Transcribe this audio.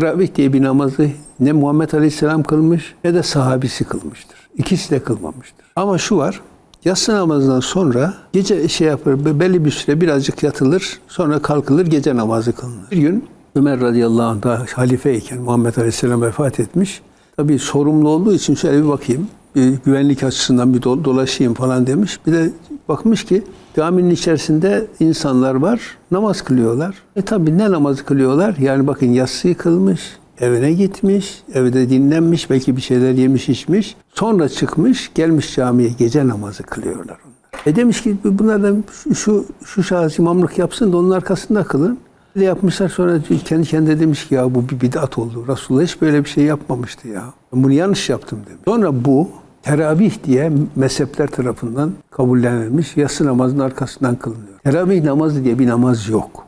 Teravih diye bir namazı ne Muhammed Aleyhisselam kılmış ne de sahabisi kılmıştır. İkisi de kılmamıştır. Ama şu var, yatsı namazından sonra gece şey yapar, be- belli bir süre birazcık yatılır, sonra kalkılır, gece namazı kılınır. Bir gün Ömer radıyallahu anh da halifeyken Muhammed Aleyhisselam vefat etmiş. Tabii sorumlu olduğu için şöyle bir bakayım, bir güvenlik açısından bir do- dolaşayım falan demiş. Bir de bakmış ki caminin içerisinde insanlar var, namaz kılıyorlar. E tabii ne namazı kılıyorlar? Yani bakın yatsıyı kılmış, evine gitmiş, evde dinlenmiş, belki bir şeyler yemiş içmiş. Sonra çıkmış, gelmiş camiye gece namazı kılıyorlar onlar. E demiş ki bunlardan şu, şu, şu şahıs yapsın da onun arkasında kılın. Ne yapmışlar sonra kendi kendine demiş ki ya bu bir bid'at oldu. Resulullah hiç böyle bir şey yapmamıştı ya. Ben bunu yanlış yaptım demiş. Sonra bu teravih diye mezhepler tarafından kabullenilmiş yatsı namazının arkasından kılınıyor. Teravih namazı diye bir namaz yok.